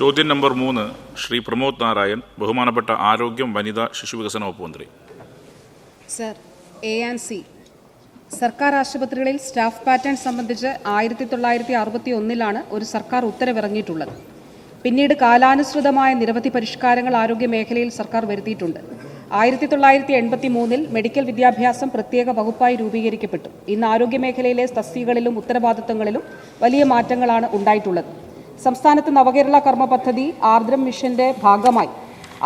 ചോദ്യം നമ്പർ മൂന്ന് ശ്രീ പ്രമോദ് നാരായൺ ബഹുമാനപ്പെട്ട ആരോഗ്യം വനിതാ ശിശുവികസന വകുപ്പ് മന്ത്രി. Sir A and C. സർക്കാർ ആശുപത്രികളിൽ സ്റ്റാഫ് പാറ്റേൺ സംബന്ധിച്ച് ആയിരത്തി തൊള്ളായിരത്തി അറുപത്തി ഒന്നിലാണ് ഒരു സർക്കാർ ഉത്തരവിറങ്ങിയിട്ടുള്ളത്. പിന്നീട് കാലാനുസൃതമായ നിരവധി പരിഷ്കാരങ്ങൾ ആരോഗ്യ മേഖലയിൽ സർക്കാർ വരുത്തിയിട്ടുണ്ട്. ആയിരത്തി തൊള്ളായിരത്തി എൺപത്തി മൂന്നിൽ മെഡിക്കൽ വിദ്യാഭ്യാസം പ്രത്യേക വകുപ്പായി രൂപീകരിക്കപ്പെട്ടു. ഇന്ന് ആരോഗ്യ മേഖലയിലെ തസ്തികകളിലും ഉത്തരവാദിത്തങ്ങളിലും വലിയ മാറ്റങ്ങളാണ് ഉണ്ടായിട്ടുള്ളത്. സംസ്ഥാനത്ത് നവകേരള കർമ്മ പദ്ധതി ആർദ്രം മിഷന്റെ ഭാഗമായി.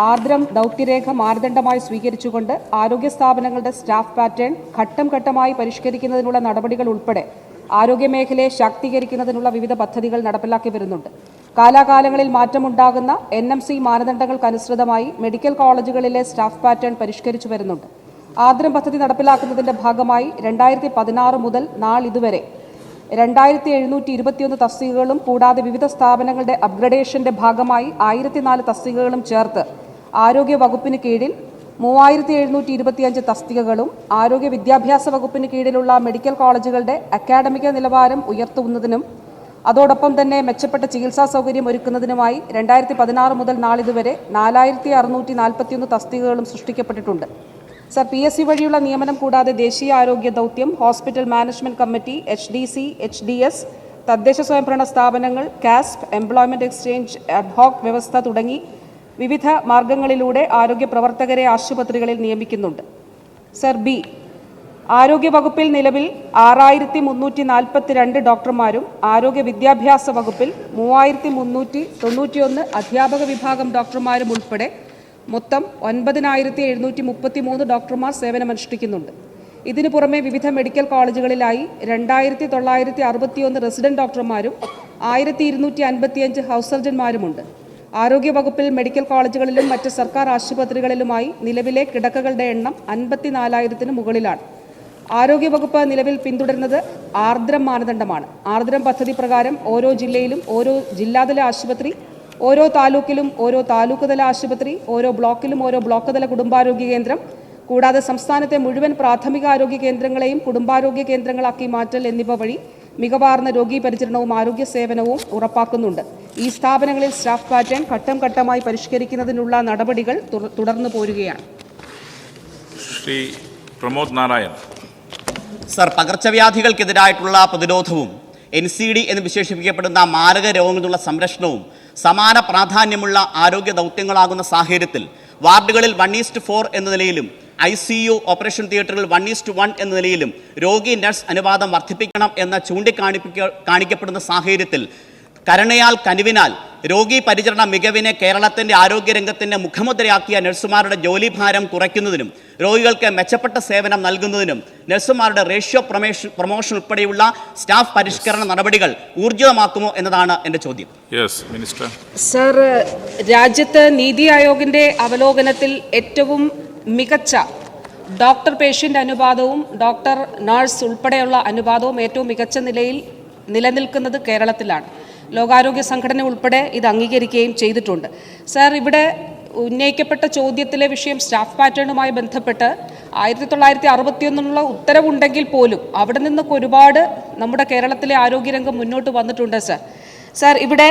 ആർദ്രം ദൗത്യരേഖ മാനദണ്ഡമായി സ്വീകരിച്ചുകൊണ്ട് ആരോഗ്യ സ്ഥാപനങ്ങളുടെ സ്റ്റാഫ് പാറ്റേൺ ഘട്ടം ഘട്ടമായി പരിഷ്കരിക്കുന്നതിനുള്ള നടപടികൾ ഉൾപ്പെടെ ആരോഗ്യ മേഖലയെ ശാക്തീകരിക്കുന്നതിനുള്ള വിവിധ പദ്ധതികൾ നടപ്പിലാക്കി വരുന്നുണ്ട്. കാലാകാലങ്ങളിൽ മാറ്റമുണ്ടാകുന്ന എൻ എം സി മാനദണ്ഡങ്ങൾക്കനുസൃതമായി മെഡിക്കൽ കോളേജുകളിലെ സ്റ്റാഫ് പാറ്റേൺ പരിഷ്കരിച്ചു വരുന്നുണ്ട്. ആർദ്രം പദ്ധതി നടപ്പിലാക്കുന്നതിന്റെ ഭാഗമായി രണ്ടായിരത്തി പതിനാറ് മുതൽ നാളിതുവരെ രണ്ടായിരത്തി എഴുന്നൂറ്റി ഇരുപത്തിയൊന്ന് തസ്തികകളും കൂടാതെ വിവിധ സ്ഥാപനങ്ങളുടെ അപ്ഗ്രഡേഷന്റെ ഭാഗമായി ആയിരത്തി നാല് തസ്തികകളും ചേർത്ത് ആരോഗ്യ വകുപ്പിന് കീഴിൽ മൂവായിരത്തി എഴുന്നൂറ്റി ഇരുപത്തിയഞ്ച് തസ്തികകളും ആരോഗ്യ വിദ്യാഭ്യാസ വകുപ്പിന് കീഴിലുള്ള മെഡിക്കൽ കോളേജുകളുടെ അക്കാഡമിക നിലവാരം ഉയർത്തുന്നതിനും അതോടൊപ്പം തന്നെ മെച്ചപ്പെട്ട ചികിത്സാ സൗകര്യം ഒരുക്കുന്നതിനുമായി രണ്ടായിരത്തി പതിനാറ് മുതൽ നാളിതുവരെ നാലായിരത്തി അറുന്നൂറ്റി നാൽപ്പത്തിയൊന്ന് തസ്തികകളും സൃഷ്ടിക്കപ്പെട്ടിട്ടുണ്ട്. സർ പി എസ് സി വഴിയുള്ള നിയമനം കൂടാതെ ദേശീയ ആരോഗ്യ ദൗത്യം hospital management committee H D C H D S തദ്ദേശ സ്വയംഭരണ സ്ഥാപനങ്ങൾ കാസ്പ് എംപ്ലോയ്മെന്റ് എക്സ്ചേഞ്ച് അഡ്ഹോക് വ്യവസ്ഥ തുടങ്ങി വിവിധ മാർഗങ്ങളിലൂടെ ആരോഗ്യ പ്രവർത്തകരെ ആശുപത്രികളിൽ നിയമിക്കുന്നുണ്ട്. സർ ബി ആരോഗ്യ വകുപ്പിൽ നിലവിൽ ആറായിരത്തി മുന്നൂറ്റി നാൽപ്പത്തിരണ്ട് ഡോക്ടർമാരും ആരോഗ്യ വിദ്യാഭ്യാസ വകുപ്പിൽ മൂവായിരത്തി മുന്നൂറ്റി തൊണ്ണൂറ്റിയൊന്ന് അധ്യാപക വിഭാഗം ഡോക്ടർമാരും ഉൾപ്പെടെ മൊത്തം ഒൻപതിനായിരത്തി എഴുന്നൂറ്റി മുപ്പത്തി മൂന്ന് ഡോക്ടർമാർ സേവനമനുഷ്ഠിക്കുന്നുണ്ട്. ഇതിനു പുറമെ വിവിധ മെഡിക്കൽ കോളേജുകളിലായി രണ്ടായിരത്തി തൊള്ളായിരത്തി അറുപത്തിയൊന്ന് റെസിഡന്റ് ഡോക്ടർമാരും ആയിരത്തി ഇരുന്നൂറ്റി അൻപത്തിയഞ്ച് ഹൗസ് സർജന്മാരുമുണ്ട് ആരോഗ്യ വകുപ്പിൽ മെഡിക്കൽ കോളേജുകളിലും മറ്റ് സർക്കാർ ആശുപത്രികളിലുമായി നിലവിലെ കിടക്കകളുടെ എണ്ണം അൻപത്തിനാലായിരത്തിന് മുകളിലാണ്. ആരോഗ്യവകുപ്പ് നിലവിൽ പിന്തുടരുന്നത് ആർദ്രം മാനദണ്ഡമാണ്. ആർദ്രം പദ്ധതി പ്രകാരം ഓരോ ജില്ലയിലും ഓരോ ജില്ലാതല ആശുപത്രി ഓരോ താലൂക്കിലും ഓരോ താലൂക്ക് തല ആശുപത്രി ഓരോ ബ്ലോക്കിലും ഓരോ ബ്ലോക്ക് തല കുടുംബാരോഗ്യ കേന്ദ്രം കൂടാതെ സംസ്ഥാനത്തെ മുഴുവൻ പ്രാഥമിക ആരോഗ്യ കേന്ദ്രങ്ങളെയും കുടുംബാരോഗ്യ കേന്ദ്രങ്ങളാക്കി മാറ്റൽ എന്നിവ വഴി മികവാർന്ന രോഗീ പരിചരണവും ആരോഗ്യ സേവനവും ഉറപ്പാക്കുന്നുണ്ട്. ഈ സ്ഥാപനങ്ങളിൽ സ്റ്റാഫ് പാറ്റേൺ ഘട്ടം ഘട്ടമായി പരിഷ്കരിക്കുന്നതിനുള്ള നടപടികൾ തുടർന്നു പോരുകയാണ്. ശ്രീ പ്രമോദ് നാരായൺ സർ പകർച്ചവ്യാധികൾക്കെതിരായിട്ടുള്ള പ്രതിരോധവും എൻ സി ഡി എന്ന് വിശേഷിപ്പിക്കപ്പെടുന്ന മാരക രോഗങ്ങളുള്ള സംരക്ഷണവും സമാന പ്രാധാന്യമുള്ള ആരോഗ്യ ദൗത്യങ്ങളാകുന്ന സാഹചര്യത്തിൽ വാർഡുകളിൽ വൺ ഈസ്റ്റ് ഫോർ എന്ന നിലയിലും I C U operation theatre one is to one എന്ന നിലയിലും രോഗി നഴ്സ് അനുപാതം വർദ്ധിപ്പിക്കണം എന്ന ചൂണ്ടിക്കാണിപ്പിക്ക കാണിക്കപ്പെടുന്ന സാഹചര്യത്തിൽ കരുണയാൽ കനിവിനാൽ രോഗി പരിചരണ മികവിനെ കേരളത്തിന്റെ ആരോഗ്യരംഗത്തിന്റെ മുഖമുദ്രയാക്കിയ നഴ്സുമാരുടെ ജോലിഭാരം കുറയ്ക്കുന്നതിനും രോഗികൾക്ക് മെച്ചപ്പെട്ട സേവനം നൽകുന്നതിനും നഴ്സുമാരുടെ റേഷ്യോ പ്രമേഷ പ്രൊമോഷൻ ഉൾപ്പെടെയുള്ള സ്റ്റാഫ് പരിഷ്കരണ നടപടികൾ ഊർജിതമാക്കുമോ എന്നതാണ് എന്റെ ചോദ്യം. യെസ് മിനിസ്റ്റർ സർ രാജ്യത്ത് നീതി ആയോഗിന്റെ അവലോകനത്തിൽ ഏറ്റവും മികച്ച ഡോക്ടർ പേഷ്യന്റ് അനുപാതവും ഡോക്ടർ നഴ്സ് ഉൾപ്പെടെയുള്ള അനുപാതവും ഏറ്റവും മികച്ച നിലയിൽ നിലനിൽക്കുന്നത് കേരളത്തിലാണ്. ലോകാരോഗ്യ സംഘടന ഉൾപ്പെടെ ഇത് അംഗീകരിക്കുകയും ചെയ്തിട്ടുണ്ട്. സാർ ഇവിടെ ഉന്നയിക്കപ്പെട്ട ചോദ്യത്തിലെ വിഷയം സ്റ്റാഫ് പാറ്റേണുമായി ബന്ധപ്പെട്ട് ആയിരത്തി തൊള്ളായിരത്തി അറുപത്തിയൊന്നിനുള്ള ഉത്തരവുണ്ടെങ്കിൽ പോലും അവിടെ നിന്നൊക്കെ ഒരുപാട് നമ്മുടെ കേരളത്തിലെ ആരോഗ്യരംഗം മുന്നോട്ട് വന്നിട്ടുണ്ട് സാർ. സാർ ഇവിടെ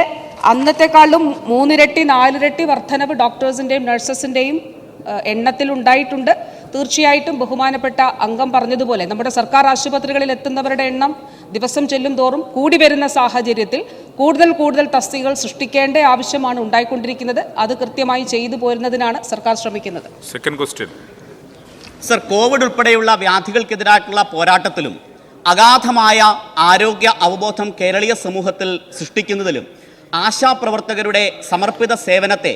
അന്നത്തെക്കാളും മൂന്നിരട്ടി നാലിരട്ടി വർധനവ് ഡോക്ടേഴ്സിന്റെയും നഴ്സസിന്റെയും എണ്ണത്തിൽ ഉണ്ടായിട്ടുണ്ട്. തീർച്ചയായിട്ടും ബഹുമാനപ്പെട്ട അംഗം പറഞ്ഞതുപോലെ നമ്മുടെ സർക്കാർ ആശുപത്രികളിൽ എത്തുന്നവരുടെ എണ്ണം ദിവസം ചെല്ലും തോറും കൂടി വരുന്ന സാഹചര്യത്തിൽ കൂടുതൽ കൂടുതൽ തസ്തികകൾ സൃഷ്ടിക്കേണ്ട ആവശ്യമാണ് ഉണ്ടായിക്കൊണ്ടിരിക്കുന്നത്. അത് കൃത്യമായി ചെയ്തു പോരുന്നതിനാണ് സർക്കാർ ശ്രമിക്കുന്നത്. സെക്കൻഡ് ക്വസ്റ്റ്യൻ സർ കോവിഡ് ഉൾപ്പെടെയുള്ള വ്യാധികൾക്കെതിരായിട്ടുള്ള പോരാട്ടത്തിലും അഗാധമായ ആരോഗ്യ അവബോധം കേരളീയ സമൂഹത്തിൽ സൃഷ്ടിക്കുന്നതിലും ആശാപ്രവർത്തകരുടെ സമർപ്പിത സേവനത്തെ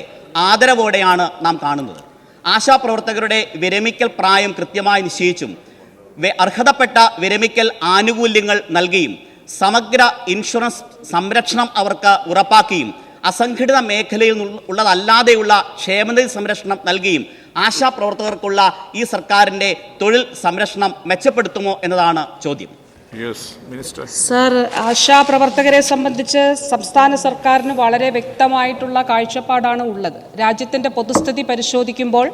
ആദരവോടെയാണ് നാം കാണുന്നത്. ആശാപ്രവർത്തകരുടെ വിരമിക്കൽ പ്രായം കൃത്യമായി നിശ്ചയിച്ചും അർഹതപ്പെട്ട വിരമിക്കൽ ആനുകൂല്യങ്ങൾ നൽകിയും സമഗ്ര ഇൻഷുറൻസ് സംരക്ഷണം അവർക്ക് ഉറപ്പാക്കിയും അസംഘടിത മേഖലയിൽ ഉള്ളതല്ലാതെയുള്ള ക്ഷേമനിധി സംരക്ഷണം നൽകിയും ആശാപ്രവർത്തകർക്കുള്ള ഈ സർക്കാരിന്റെ തൊഴിൽ സംരക്ഷണം മെച്ചപ്പെടുത്തുമോ എന്നതാണ് ചോദ്യം. യെസ് മിനിസ്റ്റർ സർ ആശാപ്രവർത്തകരെ സംബന്ധിച്ച് സംസ്ഥാന സർക്കാരിന് വളരെ വ്യക്തമായിട്ടുള്ള കാഴ്ചപ്പാടാണ് ഉള്ളത്. രാജ്യത്തിന്റെ പൊതുസ്ഥിതി പരിശോധിക്കുമ്പോൾ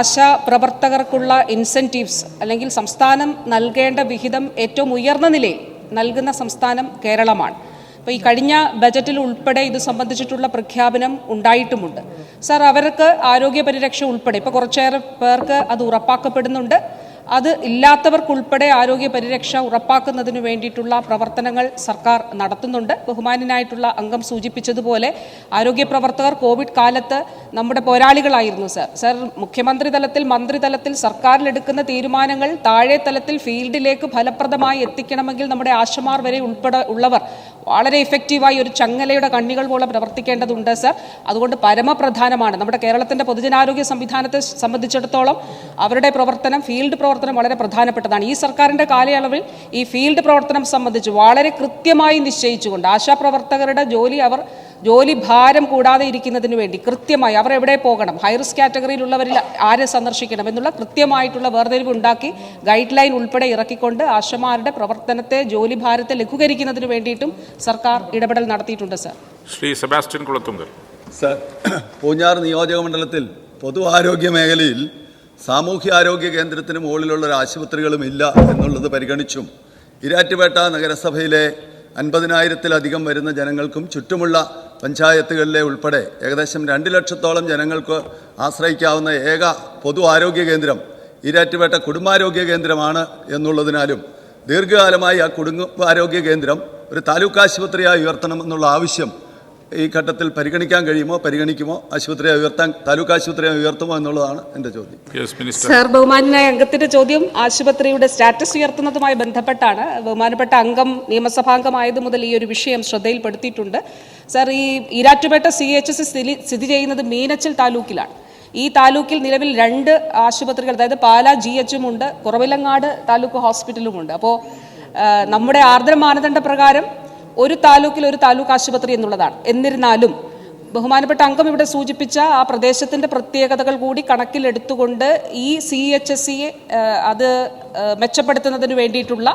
ആശാ പ്രവർത്തകർക്കുള്ള ഇൻസെന്റീവ്സ് അല്ലെങ്കിൽ സംസ്ഥാനം നൽകേണ്ട വിഹിതം ഏറ്റവും ഉയർന്ന നിലയിൽ നൽകുന്ന സംസ്ഥാനം കേരളമാണ്. അപ്പോൾ ഈ കഴിഞ്ഞ ബജറ്റിൽ ഉൾപ്പെടെ ഇത് സംബന്ധിച്ചിട്ടുള്ള പ്രഖ്യാപനം ഉണ്ടായിട്ടുമുണ്ട്. സാർ അവർക്ക് ആരോഗ്യ പരിരക്ഷ ഉൾപ്പെടെ ഇപ്പോൾ കുറച്ചേറെ പേർക്ക് അത് ഉറപ്പാക്കപ്പെടുന്നുണ്ട്. അത് ഇല്ലാത്തവർക്കുൾപ്പെടെ ആരോഗ്യ പരിരക്ഷ ഉറപ്പാക്കുന്നതിന് വേണ്ടിയിട്ടുള്ള പ്രവർത്തനങ്ങൾ സർക്കാർ നടത്തുന്നുണ്ട്. ബഹുമാനായിട്ടുള്ള അംഗം സൂചിപ്പിച്ചതുപോലെ ആരോഗ്യ പ്രവർത്തകർ കോവിഡ് കാലത്ത് നമ്മുടെ പോരാളികളായിരുന്നു സർ. സർ മുഖ്യമന്ത്രി തലത്തിൽ മന്ത്രിതലത്തിൽ സർക്കാരിലെടുക്കുന്ന തീരുമാനങ്ങൾ താഴെ തലത്തിൽ ഫീൽഡിലേക്ക് ഫലപ്രദമായി എത്തിക്കണമെങ്കിൽ നമ്മുടെ ആശമാർ വരെ ഉൾപ്പെടെ ഉള്ളവർ വളരെ ഇഫക്റ്റീവായി ഒരു ചങ്ങലയുടെ കണ്ണികൾ പോലെ പ്രവർത്തിക്കേണ്ടതുണ്ട് സർ അതുകൊണ്ട് പരമപ്രധാനമാണ്. നമ്മുടെ കേരളത്തിന്റെ പൊതുജനാരോഗ്യ സംവിധാനത്തെ സംബന്ധിച്ചിടത്തോളം അവരുടെ പ്രവർത്തനം ഫീൽഡ് പ്രവർത്തനം വളരെ പ്രധാനപ്പെട്ടതാണ്. ഈ സർക്കാരിന്റെ കാലയളവിൽ ഈ ഫീൽഡ് പ്രവർത്തനം സംബന്ധിച്ച് വളരെ കൃത്യമായി നിശ്ചയിച്ചുകൊണ്ട് ആശാപ്രവർത്തകരുടെ ജോലി അവർ ജോലി ഭാരം കൂടാതെ ഇരിക്കുന്നതിന് വേണ്ടി കൃത്യമായി അവർ എവിടെ പോകണം? ഹൈ റിസ്ക് കാറ്റഗറിയിലുള്ളവരിൽ ആരെ സന്ദർശിക്കണം എന്നുള്ള കൃത്യമായിട്ടുള്ള വേർതിരിവ് ഉണ്ടാക്കി ഗൈഡ് ലൈൻ ഉൾപ്പെടെ ഇറക്കിക്കൊണ്ട് ആശമാരുടെ പ്രവർത്തനത്തെ ജോലി ഭാരത്തെ ലഘൂകരിക്കുന്നതിന് വേണ്ടിയിട്ടും സർക്കാർ ഇടപെടൽ നടത്തിയിട്ടുണ്ട് sir Shri Sebastian Kulathunkal. Sir Poonjar നിയോജക മണ്ഡലത്തിൽ പൊതു ആരോഗ്യ മേഖലയിൽ സാമൂഹ്യ ആരോഗ്യ കേന്ദ്രത്തിന് മുകളിലുള്ള ഒരു ആശുപത്രികളും ഇല്ല എന്നുള്ളത് പരിഗണിച്ചും ഇരാറ്റുപേട്ട നഗരസഭയിലെ അൻപതിനായിരത്തിലധികം വരുന്ന ജനങ്ങൾക്കും ചുറ്റുമുള്ള പഞ്ചായത്തുകളിലെ ഉൾപ്പെടെ ഏകദേശം രണ്ട് ലക്ഷത്തോളം ജനങ്ങൾക്ക് ആശ്രയിക്കാവുന്ന ഏക പൊതു ആരോഗ്യ കേന്ദ്രം ഈരാറ്റുപേട്ട കുടുംബാരോഗ്യ കേന്ദ്രമാണ് എന്നുള്ളതിനാലും ദീർഘകാലമായി ആ കുടുംബ ആരോഗ്യ കേന്ദ്രം ഒരു താലൂക്ക് ആശുപത്രിയായി ഉയർത്തണമെന്നുള്ള ആവശ്യം ഈ ഘട്ടത്തിൽ പരിഗണിക്കാൻ കഴിയുമോ പരിഗണിക്കുമോ? ആശുപത്രിയെ ഉയർത്താൻ താലൂക്ക് ആശുപത്രിയെ ഉയർത്തുമോ എന്നുള്ളതാണ് എന്റെ ചോദ്യം. സർ ബഹുമാനായ അംഗത്തിന്റെ ചോദ്യം ആശുപത്രിയുടെ സ്റ്റാറ്റസ് ഉയർത്തുന്നതുമായി ബന്ധപ്പെട്ടാണ്. ബഹുമാനപ്പെട്ട അംഗം നിയമസഭാംഗമായത് മുതൽ ഈ ഒരു വിഷയം ശ്രദ്ധയിൽപ്പെടുത്തിയിട്ടുണ്ട്. സർ ഈ ഈരാറ്റുപേട്ട സി എച്ച് എസ് സ്ഥിതി സ്ഥിതി ചെയ്യുന്നത് മീനച്ചിൽ താലൂക്കിലാണ്. ഈ താലൂക്കിൽ നിലവിൽ രണ്ട് ആശുപത്രികൾ അതായത് പാലാ ജി എച്ചും ഉണ്ട് കുറവിലങ്ങാട് താലൂക്ക് ഹോസ്പിറ്റലുമുണ്ട് അപ്പോൾ നമ്മുടെ ആർദ്ര മാനദണ്ഡ പ്രകാരം ഒരു താലൂക്കിൽ ഒരു താലൂക്ക് ആശുപത്രി എന്നുള്ളതാണ്. എന്നിരുന്നാലും ബഹുമാനപ്പെട്ട അംഗം ഇവിടെ സൂചിപ്പിച്ച ആ പ്രദേശത്തിന്റെ പ്രത്യേകതകൾ കൂടി കണക്കിലെടുത്തുകൊണ്ട് ഈ സി എച്ച് എസ് സിയെ അത് മെച്ചപ്പെടുത്തുന്നതിന് വേണ്ടിയിട്ടുള്ള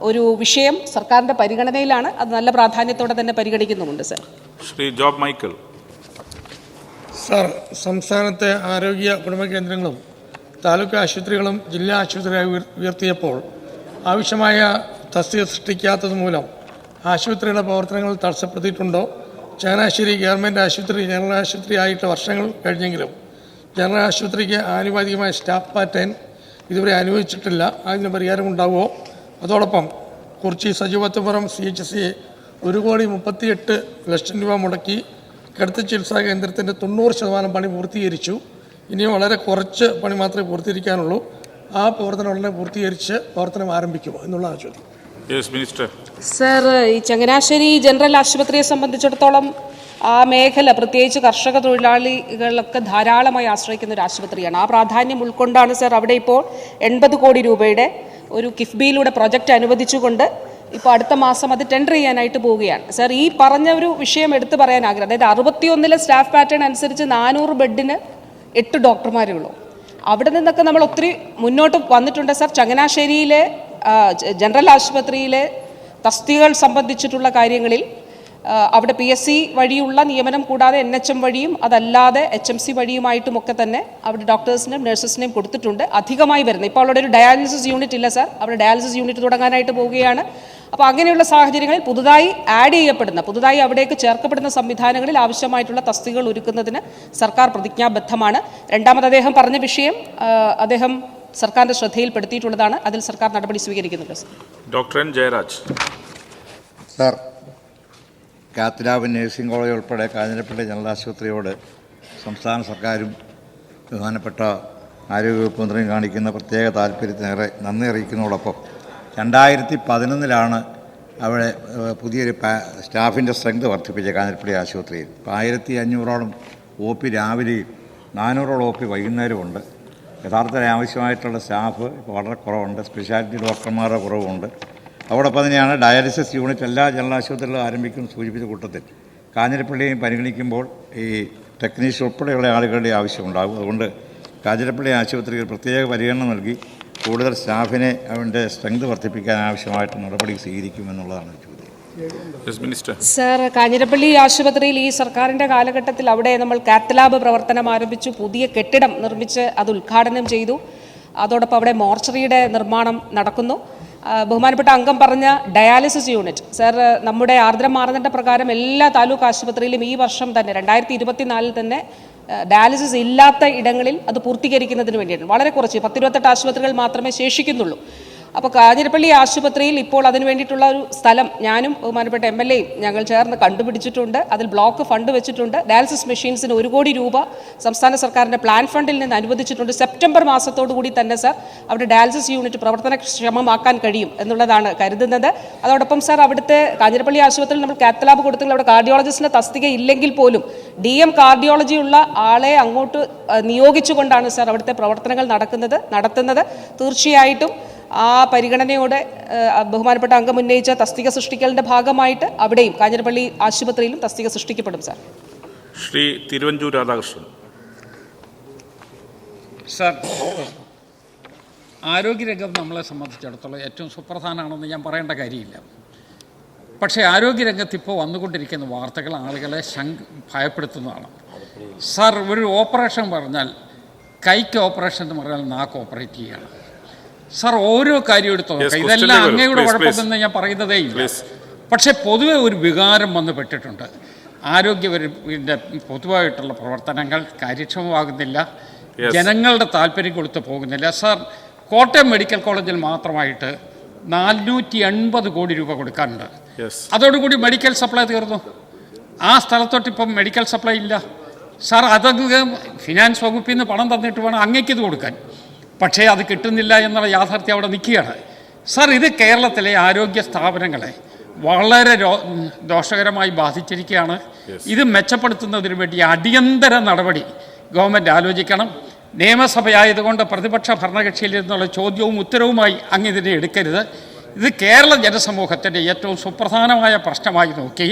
ഒരു വിഷയം സർക്കാരിന്റെ പരിഗണനയിലാണ്. അത് നല്ല പ്രാധാന്യത്തോടെ തന്നെ പരിഗണിക്കുന്നുമുണ്ട് sir. Shri Job Michael. Sir സംസ്ഥാനത്തെ ആരോഗ്യ കുടുംബ കേന്ദ്രങ്ങളും താലൂക്ക് ആശുപത്രികളും ജില്ലാ ആശുപത്രിയായി ഉയർ- ഉയർത്തിയപ്പോൾ ആവശ്യമായ തസ്തിക സൃഷ്ടിക്കാത്തത് മൂലം ആശുപത്രിയുടെ പ്രവർത്തനങ്ങൾ തടസ്സപ്പെടുത്തിയിട്ടുണ്ടോ? ചങ്ങനാശ്ശേരി ഗവൺമെന്റ് ആശുപത്രി ജനറൽ ആശുപത്രി ആയിട്ട് വർഷങ്ങൾ കഴിഞ്ഞെങ്കിലും ജനറൽ ആശുപത്രിക്ക് ആനുപാതികമായ സ്റ്റാഫ് പാറ്റേൺ ഇതുവരെ അനുവദിച്ചിട്ടില്ല. അതിന് പരിഹാരം ഉണ്ടാവുമോ? അതോടൊപ്പം Kurichi Sajeevathwapuram C H C ഒരു കോടി മുപ്പത്തിയെട്ട് ലക്ഷം രൂപ മുടക്കി കിടത്തി ചികിത്സാ കേന്ദ്രത്തിന്റെ തൊണ്ണൂറ് ശതമാനം പണി പൂർത്തീകരിച്ചു. ഇനി വളരെ കുറച്ച് പണി മാത്രമേ പൂർത്തീകരിക്കാനുള്ളൂ. ആ പ്രവർത്തനം ഉടനെ പൂർത്തീകരിച്ച് പ്രവർത്തനം ആരംഭിക്കുമോ എന്നുള്ളതാണ് ചോദ്യം. സർ ഈ ചങ്ങനാശ്ശേരി ജനറൽ ആശുപത്രിയെ സംബന്ധിച്ചിടത്തോളം ആ മേഖല പ്രത്യേകിച്ച് കർഷക തൊഴിലാളികളൊക്കെ ധാരാളമായി ആശ്രയിക്കുന്ന ഒരു ആശുപത്രിയാണ്. ആ പ്രാധാന്യം ഉൾക്കൊണ്ടാണ് സർ അവിടെ ഇപ്പോൾ എൺപത് കോടി രൂപയുടെ ഒരു കിഫ്ബിയിലൂടെ പ്രൊജക്റ്റ് അനുവദിച്ചുകൊണ്ട് ഇപ്പോൾ അടുത്ത മാസം അത് ടെൻഡർ ചെയ്യാനായിട്ട് പോവുകയാണ്. സർ ഈ പറഞ്ഞ ഒരു വിഷയം എടുത്തു പറയാൻ ആഗ്രഹം. അതായത് അറുപത്തിയൊന്നിലെ സ്റ്റാഫ് പാറ്റേൺ അനുസരിച്ച് നാനൂറ് ബെഡിന് എട്ട് ഡോക്ടർമാരേ ഉള്ളൂ. അവിടെ നിന്നൊക്കെ നമ്മൾ ഒത്തിരി മുന്നോട്ട് വന്നിട്ടുണ്ട് സർ. ചങ്ങനാശ്ശേരിയിലെ ജനറൽ ആശുപത്രിയിലെ തസ്തികൾ സംബന്ധിച്ചിട്ടുള്ള കാര്യങ്ങളിൽ അവിടെ പി എസ് സി വഴിയുള്ള നിയമനം കൂടാതെ എൻ എച്ച് എം വഴിയും അതല്ലാതെ എച്ച് എം സി വഴിയുമായിട്ടുമൊക്കെ തന്നെ അവിടെ ഡോക്ടേഴ്സിനും നഴ്സസിനെയും കൊടുത്തിട്ടുണ്ട്. അധികമായി വരുന്നത്. ഇപ്പോൾ അവിടെ ഒരു ഡയാലിസിസ് യൂണിറ്റ് ഇല്ല സാർ. അവിടെ ഡയാലിസിസ് യൂണിറ്റ് തുടങ്ങാനായിട്ട് പോവുകയാണ്. അപ്പോൾ അങ്ങനെയുള്ള സാഹചര്യങ്ങളിൽ പുതുതായി ആഡ് ചെയ്യപ്പെടുന്ന പുതുതായി അവിടേക്ക് ചേർക്കപ്പെടുന്ന സംവിധാനങ്ങളിൽ ആവശ്യമായിട്ടുള്ള തസ്തികകൾ ഒരുക്കുന്നതിന് സർക്കാർ പ്രതിജ്ഞാബദ്ധമാണ്. രണ്ടാമത് അദ്ദേഹം പറഞ്ഞ വിഷയം അദ്ദേഹം സർക്കാരിന്റെ ശ്രദ്ധയിൽപ്പെടുത്തിയിട്ടുള്ളതാണ്. അതിൽ സർക്കാർ നടപടി സ്വീകരിക്കുന്നുണ്ട് sir. Doctor N. Jayaraj. Sir കാത്തിരാവ് nursing college ഉൾപ്പെടെ കാഞ്ഞിരപ്പള്ളി ജനറൽ ആശുപത്രിയോട് സംസ്ഥാന സർക്കാരും ബഹുമാനപ്പെട്ട ആരോഗ്യവകുപ്പ് മന്ത്രിയും കാണിക്കുന്ന പ്രത്യേക താല്പര്യത്തിനേറെ നന്ദി അറിയിക്കുന്നതോടൊപ്പം രണ്ടായിരത്തി പതിനൊന്നിലാണ് അവിടെ പുതിയൊരു പാ സ്റ്റാഫിന്റെ സ്ട്രെങ്ത് വർദ്ധിപ്പിച്ച കാഞ്ഞിരപ്പള്ളി ആശുപത്രിയിൽ. ഇപ്പോൾ ആയിരത്തി അഞ്ഞൂറോളം ഒ പി രാവിലെയും നാനൂറോളം ഒ പി വൈകുന്നേരമുണ്ട് യഥാർത്ഥത്തിൽ ആവശ്യമായിട്ടുള്ള സ്റ്റാഫ് ഇപ്പോൾ വളരെ കുറവുണ്ട്. സ്പെഷ്യാലിറ്റി ഡോക്ടർമാരുടെ കുറവുണ്ട്. അതോടൊപ്പം തന്നെയാണ് ഡയാലിസിസ് യൂണിറ്റ് എല്ലാ ജനറൽ ആശുപത്രികളും ആരംഭിക്കും സൂചിപ്പിച്ച കൂട്ടത്തിൽ. കാഞ്ഞിരപ്പള്ളിയും പരിഗണിക്കുമ്പോൾ ഈ ടെക്നീഷ്യൻ ഉൾപ്പെടെയുള്ള ആളുകളുടെ ആവശ്യമുണ്ടാകും അതുകൊണ്ട് കാഞ്ഞിരപ്പള്ളി ആശുപത്രിയിൽ പ്രത്യേക പരിഗണന നൽകി കൂടുതൽ സ്റ്റാഫിനെ അവന്റെ സ്ട്രെങ്ത് വർദ്ധിപ്പിക്കാൻ ആവശ്യമായിട്ട് നടപടി സ്വീകരിക്കുമെന്നുള്ളതാണ് ചോദ്യം സർ കാഞ്ഞിരപ്പള്ളി ആശുപത്രിയിൽ ഈ സർക്കാരിന്റെ കാലഘട്ടത്തിൽ അവിടെ നമ്മൾ കാത്ത് പ്രവർത്തനം ആരംഭിച്ചു. പുതിയ കെട്ടിടം നിർമ്മിച്ച് അത് ഉദ്ഘാടനം ചെയ്തു. അതോടൊപ്പം അവിടെ മോർച്ചറിയുടെ നിർമ്മാണം നടക്കുന്നു. ബഹുമാനപ്പെട്ട അംഗം പറഞ്ഞ ഡയാലിസിസ് യൂണിറ്റ്. സർ നമ്മുടെ ആർദ്രം മാനദണ്ഡ പ്രകാരം എല്ലാ താലൂക്ക് ആശുപത്രിയിലും ഈ വർഷം തന്നെ രണ്ടായിരത്തി ഇരുപത്തിനാലിൽ തന്നെ ഡയാലിസിസ് ഇല്ലാത്ത ഇടങ്ങളിൽ അത് പൂർത്തീകരിക്കുന്നതിന് വേണ്ടിയിട്ട് വളരെ കുറച്ച് പത്തിരുപത്തെട്ട് ആശുപത്രികൾ മാത്രമേ ശേഷിക്കുന്നുള്ളൂ. അപ്പോൾ കാഞ്ഞിരപ്പള്ളി ആശുപത്രിയിൽ ഇപ്പോൾ അതിന് വേണ്ടിയിട്ടുള്ള ഒരു സ്ഥലം ഞാനും ബഹുമാനപ്പെട്ട എം എൽ എയും ഞങ്ങൾ ചേർന്ന് കണ്ടുപിടിച്ചിട്ടുണ്ട്. അതിൽ ബ്ലോക്ക് ഫണ്ട് വെച്ചിട്ടുണ്ട്. ഡയാലിസിസ് മെഷീൻസിന് ഒരു കോടി രൂപ സംസ്ഥാന സർക്കാരിന്റെ പ്ലാൻ ഫണ്ടിൽ നിന്ന് അനുവദിച്ചിട്ടുണ്ട്. സെപ്റ്റംബർ മാസത്തോടു കൂടി തന്നെ സർ അവിടെ ഡയാലിസിസ് യൂണിറ്റ് പ്രവർത്തനക്ഷമമാക്കാൻ കഴിയും എന്നുള്ളതാണ് കരുതുന്നത്. അതോടൊപ്പം സർ അവിടുത്തെ കാഞ്ഞിരപ്പള്ളി ആശുപത്രിയിൽ നമ്മൾ കാത്ത് ലാബ് കൊടുത്തെങ്കിൽ അവിടെ കാർഡിയോളജിസ്റ്റിന്റെ തസ്തിക ഇല്ലെങ്കിൽ പോലും ഡി എം കാർഡിയോളജി ഉള്ള ആളെ അങ്ങോട്ട് നിയോഗിച്ചുകൊണ്ടാണ് സർ അവിടുത്തെ പ്രവർത്തനങ്ങൾ നടക്കുന്നത് നടത്തുന്നത്. തീർച്ചയായിട്ടും ആ പരിഗണനയോടെ ബഹുമാനപ്പെട്ട അംഗം ഉന്നയിച്ച തസ്തിക സൃഷ്ടിക്കലിന്റെ ഭാഗമായിട്ട് അവിടെയും കാഞ്ഞിരപ്പള്ളി ആശുപത്രിയിലും തസ്തിക സൃഷ്ടിക്കപ്പെടും സാർ. ശ്രീ തിരുവഞ്ചൂർ രാധാകൃഷ്ണൻ. സർ ആരോഗ്യരംഗം നമ്മളെ സംബന്ധിച്ചിടത്തോളം ഏറ്റവും സുപ്രധാനമാണെന്ന് ഞാൻ പറയേണ്ട കാര്യമില്ല. പക്ഷേ ആരോഗ്യരംഗത്ത് ഇപ്പോൾ വന്നുകൊണ്ടിരിക്കുന്ന വാർത്തകൾ ആളുകളെ ശങ്ക ഭയപ്പെടുത്തുന്നതാണ്. സാർ ഒരു ഓപ്പറേഷൻ പറഞ്ഞാൽ കൈക്ക് ഓപ്പറേഷൻ എന്ന് പറഞ്ഞാൽ നാക്ക് ഓപ്പറേറ്റ് ചെയ്യുകയാണ് സർ ഓരോ കാര്യം എടുത്തു? നോക്കുക നോക്കാം ഇതെല്ലാം. അങ്ങയുടെ. കുഴപ്പമെന്ന് ഞാൻ പറയുന്നതേ ഇല്ല. പക്ഷേ പൊതുവെ ഒരു വികാരം വന്ന് പെട്ടിട്ടുണ്ട്. ആരോഗ്യവരുടെ പൊതുവായിട്ടുള്ള പ്രവർത്തനങ്ങൾ കാര്യക്ഷമമാകുന്നില്ല. ജനങ്ങളുടെ താല്പര്യം കൊടുത്ത് പോകുന്നില്ല. സാർ കോട്ടയം മെഡിക്കൽ കോളേജിൽ മാത്രമായിട്ട് നാനൂറ്റി എൺപത് കോടി രൂപ കൊടുക്കാനുണ്ട്. അതോടുകൂടി മെഡിക്കൽ സപ്ലൈ തീർന്നു. ആ സ്ഥലത്തോട്ട് ഇപ്പം മെഡിക്കൽ സപ്ലൈ ഇല്ല. സാർ അതൊക്കെ ഫിനാൻസ് വകുപ്പിൽ നിന്ന് പണം തന്നിട്ട് വേണം അങ്ങേക്കിത് കൊടുക്കാൻ. പക്ഷേ അത് കിട്ടുന്നില്ല എന്നുള്ള യാഥാർത്ഥ്യം അവിടെ നിൽക്കുകയാണ്. സർ ഇത് കേരളത്തിലെ ആരോഗ്യ സ്ഥാപനങ്ങളെ വളരെ ദോഷകരമായി ബാധിച്ചിരിക്കുകയാണ്. ഇത് മെച്ചപ്പെടുത്തുന്നതിന് വേണ്ടി അടിയന്തര നടപടി ഗവൺമെന്റ് ആലോചിക്കണം. നിയമസഭയായതുകൊണ്ട് പ്രതിപക്ഷ ഭരണകക്ഷിയിൽ നിന്നുള്ള ചോദ്യവും ഉത്തരവുമായി അങ്ങ് ഇതിനെ എടുക്കരുത്. ഇത് കേരള ജനസമൂഹത്തിന്റെ ഏറ്റവും സുപ്രധാനമായ പ്രശ്നമായി നോക്കി.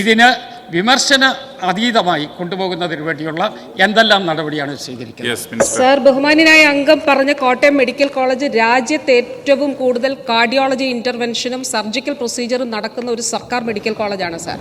ഇതിന് വിമർശന അതീതമായി കൊണ്ടുപോകുന്നതിന് വേണ്ടിയുള്ള എന്തെല്ലാം നടപടിയാണ് സ്വീകരിക്കുന്നത്? സർ ബഹുമാന്യനായ അംഗം പറഞ്ഞ കോട്ടയം മെഡിക്കൽ കോളേജ് രാജ്യത്ത് ഏറ്റവും കൂടുതൽ കാർഡിയോളജി ഇന്റർവെൻഷനും സർജിക്കൽ പ്രൊസീജിയറും നടക്കുന്ന ഒരു സർക്കാർ മെഡിക്കൽ കോളേജാണ് സാർ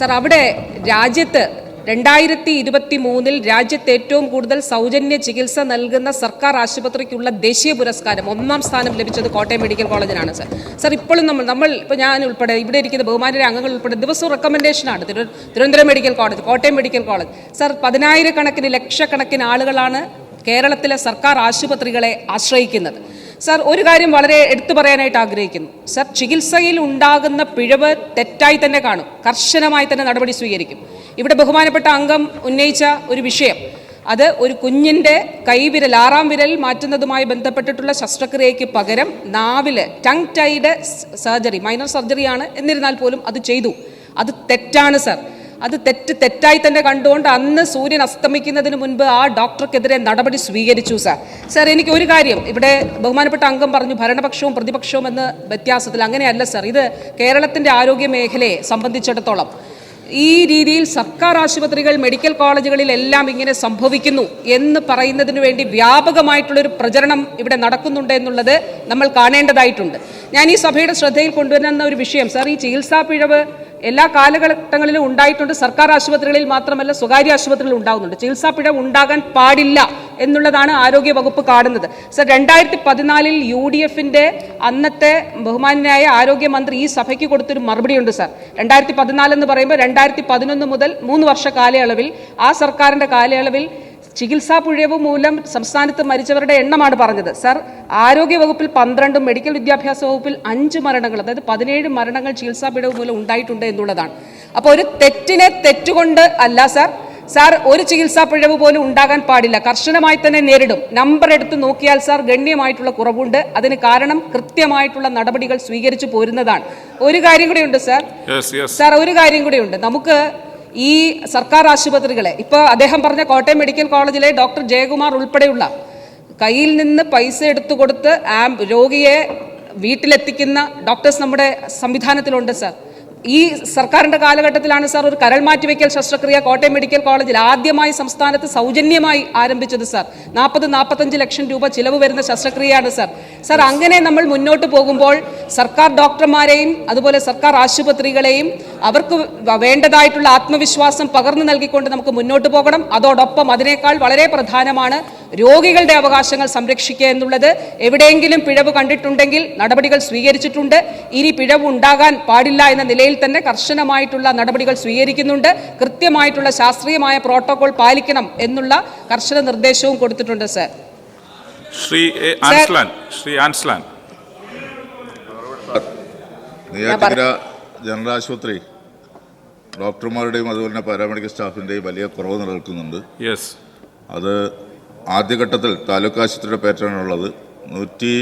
സാർ അവിടെ രാജ്യത്ത് രണ്ടായിരത്തി ഇരുപത്തി മൂന്നിൽ രാജ്യത്ത് ഏറ്റവും കൂടുതൽ സൗജന്യ ചികിത്സ നൽകുന്ന സർക്കാർ ആശുപത്രിക്കുള്ള ദേശീയ പുരസ്കാരം ഒന്നാം സ്ഥാനം ലഭിച്ചത് കോട്ടയം മെഡിക്കൽ കോളേജിനാണ് സർ. സർ ഇപ്പോഴും നമ്മൾ നമ്മൾ ഇപ്പോൾ ഞാൻ ഉൾപ്പെടെ ഇവിടെ ഇരിക്കുന്ന ബഹുമാനര അംഗങ്ങൾ ഉൾപ്പെടെ ദിവസവും റെക്കമെൻഡേഷനാണ് തിരു Thiruvananthapuram medical college Kottayam medical college. Sir പതിനായിരക്കണക്കിന് ലക്ഷക്കണക്കിന് ആളുകളാണ് കേരളത്തിലെ സർക്കാർ ആശുപത്രികളെ ആശ്രയിക്കുന്നത്. സർ ഒരു കാര്യം വളരെ എടുത്തു പറയാനായിട്ട് ആഗ്രഹിക്കുന്നു. സർ ചികിത്സയിൽ ഉണ്ടാകുന്ന പിഴവ് തെറ്റായി തന്നെ കാണും. കർശനമായി തന്നെ നടപടി സ്വീകരിക്കും. ഇവിടെ ബഹുമാനപ്പെട്ട അംഗം ഉന്നയിച്ച ഒരു വിഷയം. അത് ഒരു കുഞ്ഞിന്റെ കൈവിരൽ ആറാം വിരൽ മാറ്റുന്നതുമായി ബന്ധപ്പെട്ടിട്ടുള്ള ശസ്ത്രക്രിയയ്ക്ക് പകരം നാവിൽ ടങ് ടൈഡ് സർജറി മൈനർ സർജറിയാണ്. എന്നിരുന്നാൽ പോലും അത് ചെയ്തു. അത് തെറ്റാണ് സർ. അത് തെറ്റ് തെറ്റായി തന്നെ കണ്ടുകൊണ്ട് അന്ന് സൂര്യൻ അസ്തമിക്കുന്നതിന് മുൻപ് ആ ഡോക്ടർക്കെതിരെ നടപടി സ്വീകരിച്ചു സാർ. സാർ എനിക്ക് ഒരു കാര്യം. ഇവിടെ ബഹുമാനപ്പെട്ട അംഗം പറഞ്ഞു ഭരണപക്ഷവും പ്രതിപക്ഷവും എന്ന് വ്യത്യാസത്തിൽ അങ്ങനെയല്ല സാർ. ഇത് കേരളത്തിന്റെ ആരോഗ്യ മേഖലയെ സംബന്ധിച്ചിടത്തോളം. ഈ രീതിയിൽ സർക്കാർ ആശുപത്രികൾ മെഡിക്കൽ കോളേജുകളിൽ എല്ലാം ഇങ്ങനെ സംഭവിക്കുന്നു എന്ന് പറയുന്നതിന് വേണ്ടി വ്യാപകമായിട്ടുള്ളൊരു പ്രചരണം ഇവിടെ നടക്കുന്നുണ്ട് എന്നുള്ളത് നമ്മൾ കാണേണ്ടതായിട്ടുണ്ട്. ഞാൻ ഈ സഭയുടെ ശ്രദ്ധയിൽ കൊണ്ടുവരുന്ന ഒരു വിഷയം സാർ ഈ ചികിത്സാ പിഴവ് എല്ലാ കാലഘട്ടങ്ങളിലും ഉണ്ടായിട്ടുണ്ട്. സർക്കാർ ആശുപത്രികളിൽ മാത്രമല്ല സ്വകാര്യ ആശുപത്രികളിൽ ഉണ്ടാകുന്നുണ്ട് ചികിത്സാ പിഴവ് ഉണ്ടാകാൻ പാടില്ല എന്നുള്ളതാണ് ആരോഗ്യ വകുപ്പ് കാണുന്നത്. സർ രണ്ടായിരത്തി പതിനാലിൽ യു ഡി എഫിന്റെ അന്നത്തെ ബഹുമാനായ ആരോഗ്യമന്ത്രി ഈ സഭയ്ക്ക് കൊടുത്തൊരു മറുപടിയുണ്ട് സർ. രണ്ടായിരത്തി പതിനാല് എന്ന് പറയുമ്പോൾ രണ്ടായിരത്തി പതിനൊന്ന് മുതൽ മൂന്ന് വർഷ കാലയളവിൽ ആ സർക്കാരിന്റെ കാലയളവിൽ ചികിത്സാ പുഴവ് മൂലം സംസ്ഥാനത്ത് മരിച്ചവരുടെ എണ്ണമാണ് പറഞ്ഞത്. സർ ആരോഗ്യ വകുപ്പിൽ പന്ത്രണ്ടും മെഡിക്കൽ വിദ്യാഭ്യാസ വകുപ്പിൽ അഞ്ച് മരണങ്ങൾ അതായത് പതിനേഴ് മരണങ്ങൾ ചികിത്സാ പിഴവ് മൂലം ഉണ്ടായിട്ടുണ്ട് എന്നുള്ളതാണ്. അപ്പോൾ ഒരു തെറ്റിനെ തെറ്റുകൊണ്ട് അല്ല സാർ. സാർ ഒരു ചികിത്സാ പിഴവ് പോലും ഉണ്ടാകാൻ പാടില്ല. കർശനമായി തന്നെ നേരിടും. നമ്പർ എടുത്ത് നോക്കിയാൽ സാർ ഗണ്യമായിട്ടുള്ള കുറവുണ്ട്. അതിന് കാരണം കൃത്യമായിട്ടുള്ള നടപടികൾ സ്വീകരിച്ചു പോരുന്നതാണ്. ഒരു കാര്യം കൂടിയുണ്ട് സാർ. സാർ ഒരു കാര്യം കൂടിയുണ്ട് നമുക്ക് ഈ സർക്കാർ ആശുപത്രികളെ ഇപ്പോൾ അദ്ദേഹം പറഞ്ഞ കോട്ടയം മെഡിക്കൽ കോളേജിലെ ഡോക്ടർ ജയകുമാർ ഉൾപ്പെടെയുള്ള കയ്യിൽ നിന്ന് പൈസ എടുത്തു കൊടുത്ത് ആം രോഗിയെ വീട്ടിലെത്തിക്കുന്ന ഡോക്ടേഴ്സ് നമ്മുടെ സംവിധാനത്തിലുണ്ട് സാർ. ഈ സർക്കാരിന്റെ കാലഘട്ടത്തിലാണ് സാർ ഒരു കരൾ മാറ്റിവെക്കൽ ശസ്ത്രക്രിയ കോട്ടയം മെഡിക്കൽ കോളേജിൽ ആദ്യമായി സംസ്ഥാനത്ത് സൗജന്യമായി ആരംഭിച്ചത് സാർ. നാൽപ്പത് നാൽപ്പത്തഞ്ച് ലക്ഷം രൂപ ചിലവ് വരുന്ന ശസ്ത്രക്രിയയാണ് സാർ. സാർ അങ്ങനെ നമ്മൾ മുന്നോട്ട് പോകുമ്പോൾ സർക്കാർ ഡോക്ടർമാരെയും അതുപോലെ സർക്കാർ ആശുപത്രികളെയും അവർക്ക് വേണ്ടതായിട്ടുള്ള ആത്മവിശ്വാസം പകർന്നു നൽകിക്കൊണ്ട് നമുക്ക് മുന്നോട്ട് പോകണം. അതോടൊപ്പം അതിനേക്കാൾ വളരെ പ്രധാനമാണ് രോഗികളുടെ അവകാശങ്ങൾ സംരക്ഷിക്കുക എന്നുള്ളത്. എവിടെയെങ്കിലും പിഴവ് കണ്ടിട്ടുണ്ടെങ്കിൽ നടപടികൾ സ്വീകരിച്ചിട്ടുണ്ട്. ഇനി പിഴവ് ഉണ്ടാകാൻ പാടില്ല എന്ന നിലയിൽ തന്നെ കർശനമായിട്ടുള്ള നടപടികൾ സ്വീകരിക്കുന്നുണ്ട്. കൃത്യമായിട്ടുള്ള ശാസ്ത്രീയമായ പ്രോട്ടോകോൾ പാലിക്കണം എന്നുള്ള കർശന നിർദ്ദേശവും കൊടുത്തിട്ടുണ്ട് സർ. ശ്രീ ആൻസ്ലാൻ ശ്രീ ആൻസ്ലാൻ. നെയ്യാറ്റിക്കര ജനറൽ ആശുപത്രി ഡോക്ടർമാരുടെയും അതുപോലെ തന്നെ പാരാമെഡിക്കൽ സ്റ്റാഫിന്റെയും വലിയ കുറവ് നിലനിൽക്കുന്നുണ്ട്. യെസ് അത് ആദ്യഘട്ടത്തിൽ താലൂക്ക് ആശുപത്രിയുടെ പാറ്റേണുള്ളത് നൂറ്റി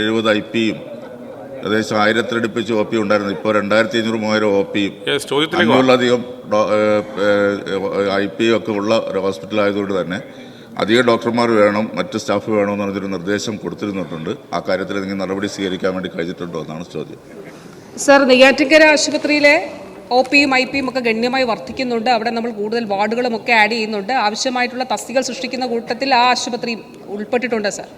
എഴുപത് ഐ പിയും ഏകദേശം ആയിരത്തിലടുപ്പിച്ച് ഒ പി ഉണ്ടായിരുന്നു. ഇപ്പോൾ രണ്ടായിരത്തി അഞ്ഞൂറ് മൂവായിരം ഒ പിയും അഞ്ഞൂറിലധികം ഐ പി ഒക്കെ ഉള്ള ഒരു ഹോസ്പിറ്റൽ ആയതുകൊണ്ട് തന്നെ അധികം ഡോക്ടർമാർ വേണം മറ്റ് സ്റ്റാഫ് വേണമെന്നൊരു നിർദ്ദേശം കൊടുത്തിരുന്നിട്ടുണ്ട്. ആ കാര്യത്തിൽ നിങ്ങൾ നടപടി സ്വീകരിക്കാൻ വേണ്ടി കഴിഞ്ഞിട്ടുണ്ടോ എന്നാണ് ചോദ്യം. സർ നെയ്യാറ്റിക്കര ആശുപത്രിയിലെ ഒ പിയും ഐ പിയും ഒക്കെ ഗണ്യമായി വർദ്ധിക്കുന്നുണ്ട്. അവിടെ നമ്മൾ കൂടുതൽ വാർഡുകളും ഒക്കെ ആഡ് ചെയ്യുന്നുണ്ട്. ആവശ്യമായിട്ടുള്ള തസ്തികൾ സൃഷ്ടിക്കുന്ന കൂട്ടത്തിൽ ആ ആശുപത്രി ഉൾപ്പെട്ടിട്ടുണ്ട് സർ.